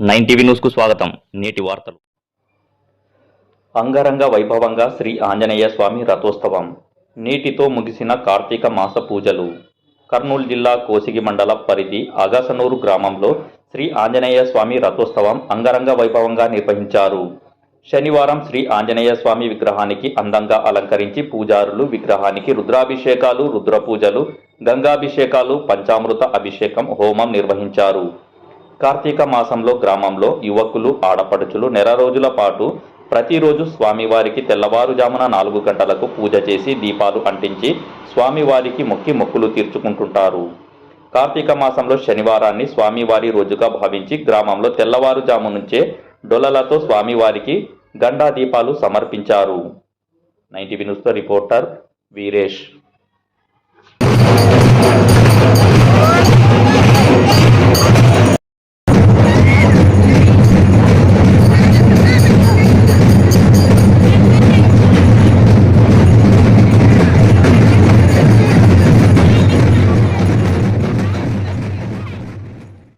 Nine TV న్యూస్కు స్వాగతం. నేటి వార్తలు. అంగరంగ వైభవంగా శ్రీ ఆంజనేయ స్వామి రథోత్సవం. నీటితో ముగిసిన కార్తీక మాస పూజలు. కర్నూలు జిల్లా కోసిగి మండల పరిధి అగసనూరు గ్రామంలో శ్రీ ఆంజనేయ స్వామి రథోత్సవం అంగరంగ వైభవంగా నిర్వహించారు. శనివారం శ్రీ ఆంజనేయ స్వామి విగ్రహానికి అందంగా అలంకరించి పూజారులు విగ్రహానికి రుద్రాభిషేకాలు రుద్ర పూజలు గంగాభిషేకాలు పంచామృత అభిషేకం హోమం నిర్వహించారు. కార్తీక మాసంలో గ్రామంలో యువకులు ఆడపడుచులు నెల రోజుల పాటు ప్రతిరోజు స్వామివారికి తెల్లవారుజామున నాలుగు గంటలకు పూజ చేసి దీపాలు అంటించి స్వామివారికి మొక్కి మొక్కులు తీర్చుకుంటుంటారు. కార్తీక మాసంలో శనివారాన్ని స్వామివారి రోజుగా భావించి గ్రామంలో తెల్లవారుజాము నుంచే డొలలతో స్వామివారికి గండా దీపాలు సమర్పించారు. నైన్టీ న్యూస్తో రిపోర్టర్ వీరేష్.